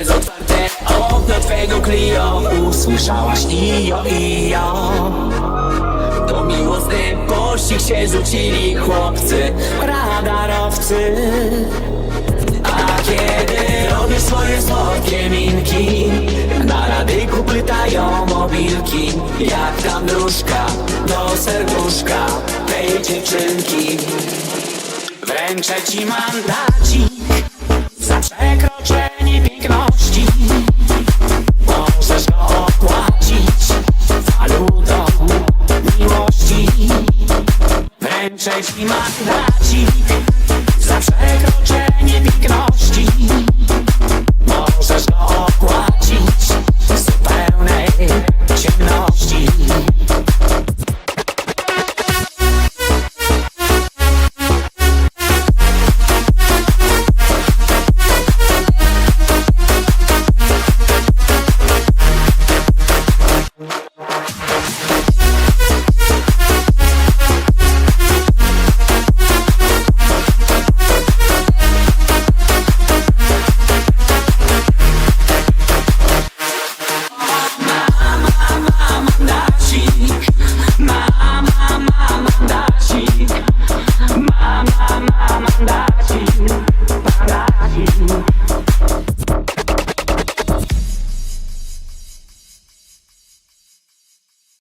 Przez otwarte okno twego Clio. Usłyszałaś ijo, ijo To miłosny pościg się rzucili chłopcy Radarowcy. A kiedy robisz swoje słodkie minki Na radyku pytają mobilki. Jak tam dróżka do serduszka tej dziewczynki. Wręczę ci mandacik za przekroczenie Część, i ma raci.